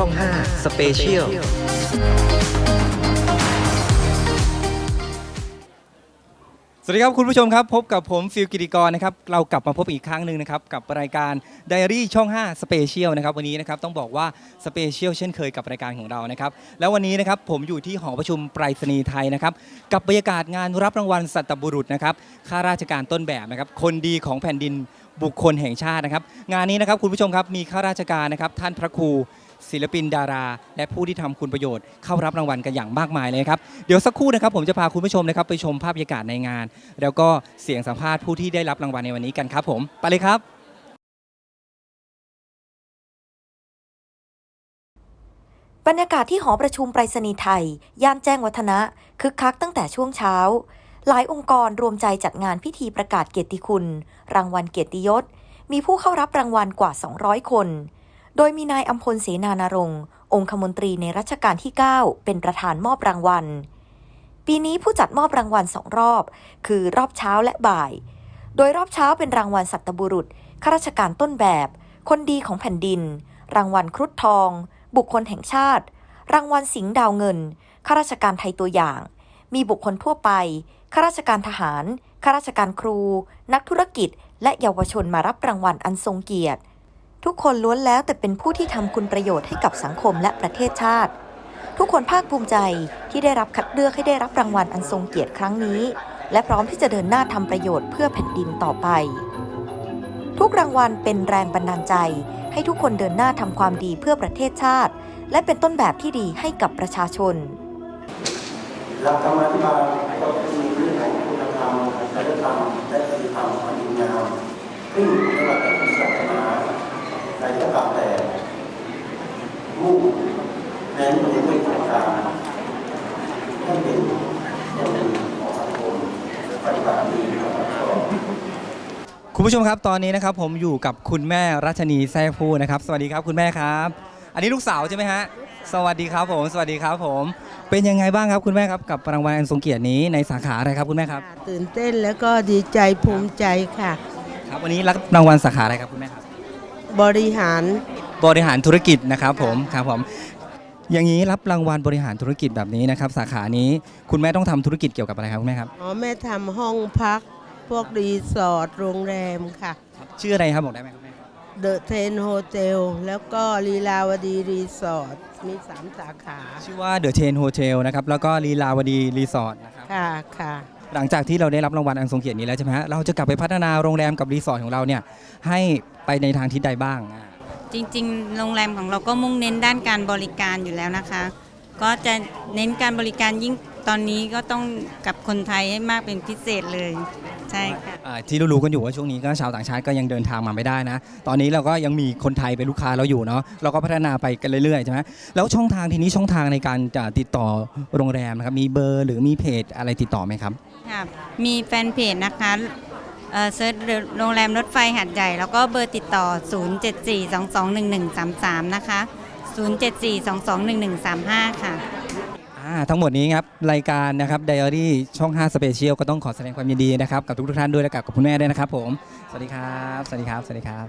ช่อง 5 สเปเชียลสวัสดีครับคุณผู้ชมครับ พบกับผมฟิลกิติกรนะครับเรากลับมาพบอีกครั้งหนึ่งนะครับกับรายการ d ดอารี่ช่อง 5 สเปเชียลนะครับวันนี้นะครับต้องบอกว่าสเปเชียลเช่นเคยกับรายการของเรานะครับแล้ววันนี้นะครับผมอยู่ที่หอประชุมไปรษณีย์ไทยนะครับกับบรรยากาศงานรับรางวัลสัตบุรุษนะครับข้าราชการต้นแบบนะครับคนดีของแผ่นดินบุคคลแห่งชาตินะครับ งานนี้นะครับคุณผู้ชมครับมีข้าราชการนะครับท่านพระครู ศิลปินดารา และผู้ที่ทำคุณประโยชน์เข้ารับรางวัลกันอย่างมากมายเลยครับเดี๋ยวสักครู่นะครับผมจะพาคุณผู้ชมนะครับไปชมภาพบรรยากาศในงาน แล้วก็เสียงสัมภาษณ์ผู้ที่ได้รับรางวัลในวันนี้กันครับ ผมไปเลยครับบรรยากาศที่หอประชุมไปรษณีย์ไทย ย่านแจ้งวัฒนะคึกคักตั้งแต่ช่วงเช้า หลายองค์กรรวมใจจัดงานพิธีประกาศเกียรติคุณ รางวัลเกียรติยศ มีผู้เข้ารับรางวัลกว่า 200 คน โดยมีนายอัมพลเสนานรงค์องคมนตรีในรัชกาลที่ 9 เป็นประธานมอบรางวัล ปีนี้ผู้จัดมอบรางวัลสองรอบ คือรอบเช้าและบ่าย โดยรอบเช้าเป็นรางวัลสัตบุรุษข้าราชการต้นแบบ คนดีของแผ่นดิน รางวัลครุฑทอง บุคคลแห่งชาติ รางวัลสิงห์ดาวเงินข้าราชการไทยตัวอย่าง มีบุคคลทั่วไปข้าราชการทหารข้าราชการครู นักธุรกิจ และเยาวชนมารับรางวัลอันทรงเกียรติ ทุกคนล้วนแล้วแต่เป็นผู้ที่ทำคุณประโยชน์ให้กับสังคมและประเทศชาติ ทุกคนภาคภูมิใจที่ได้รับคัดเลือกให้ได้รับรางวัลอันทรงเกียรติครั้งนี้ และพร้อมที่จะเดินหน้าทำประโยชน์เพื่อแผ่นดินต่อไป ทุกรางวัลเป็นแรงบันดาลใจ ให้ทุกคนเดินหน้าทำความดีเพื่อประเทศชาติ และเป็นต้นแบบที่ดีให้กับประชาชนหลักธรรมาธิบาลก็คือเรื่องของคุณธรรมจริยธรรมและจริยธรรมอันดีงามซึ่งในหลักของศาสนาในก็ตามแต่ มุ่งเน้นไปด้วยโครงการให้เป็นคนดีของสังคมปฏิบัติดีของสังคมคุณผู้ชมครับตอนนี้นะครับผมอยู่กับคุณแม่รัชนีแท้ผู้นะครับ สวัสดีครับคุณแม่ครับ อันนี้ลูกสาวใช่ไหมฮะสวัสดีครับผมสวัสดีครับผม เป็นยังไงบ้างครับคุณแม่ครับกับรางวัลอันทรงเกียรตินี้ในสาขาอะไรครับคุณแม่ครับค่ะตื่นเต้นแล้วก็ดีใจภูมิใจค่ะ ครับวันนี้รับรางวัลสาขาอะไรครับคุณแม่ครับ บริหาร บริหารธุรกิจนะครับผมครับผมอย่างนี้รับรางวัลบริหารธุรกิจแบบนี้นะครับ สาขานี้คุณแม่ต้องทำธุรกิจเกี่ยวกับอะไรครับคุณแม่ครับ อ๋อแม่ทำห้องพัก พวกรีสอร์ทโรงแรมค่ะ ชื่ออะไรครับบอกได้ไหมครับแม่เดอะเทนโฮเทลแล้วก็ลีลาวดีรีสอร์ทมีสามสาขาชื่อว่าเดอะเชนโฮเทลนะครับแล้วก็ลีลาวดีรีสอร์ทนะครับ ค่ะค่ะ หลังจากที่เราได้รับรางวัลอันทรงเกียรตินี้แล้วใช่ไหมฮะเราจะกลับไปพัฒนาโรงแรมกับรีสอร์ทของเราเนี่ยให้ไปในทางทิศใดบ้างอ่า จริงๆ โรงแรมของเราก็มุ่งเน้นด้านการบริการอยู่แล้วนะคะ ก็จะเน้นการบริการยิ่งตอนนี้ก็ต้องกับคนไทยให้มากเป็นพิเศษเลย ใช่ค่ะอ่าที่รู้ๆกันอยู่ว่าช่วงนี้ก็ชาวต่างชาติก็ยังเดินทางมาไม่ได้นะ ตอนนี้เราก็ยังมีคนไทยเป็นลูกค้าเราอยู่เนาะเราก็พัฒนาไปกันเรื่อยๆใช่ไหมแล้วช่องทางทีนี้ช่องทางในการจะติดต่อโรงแรมนะครับมีเบอร์หรือมีเพจอะไรติดต่อไหมครับ ค่ะมีแฟนเพจนะคะ เออเซิร์ชโรงแรมรถไฟหัดใหญ่ แล้วก็เบอร์ติดต่อ 0742211133 นะคะ 0742211135 ค่ะ อ่าทั้งหมดนี้ครับรายการนะครับไดอารี่ช่อง5สเปเชียลก็ต้องขอแสดงความยินดีนะครับ กับทุกๆท่านด้วยและกับคุณแม่ด้วยนะครับผม สวัสดีครับ สวัสดีครับ สวัสดีครับ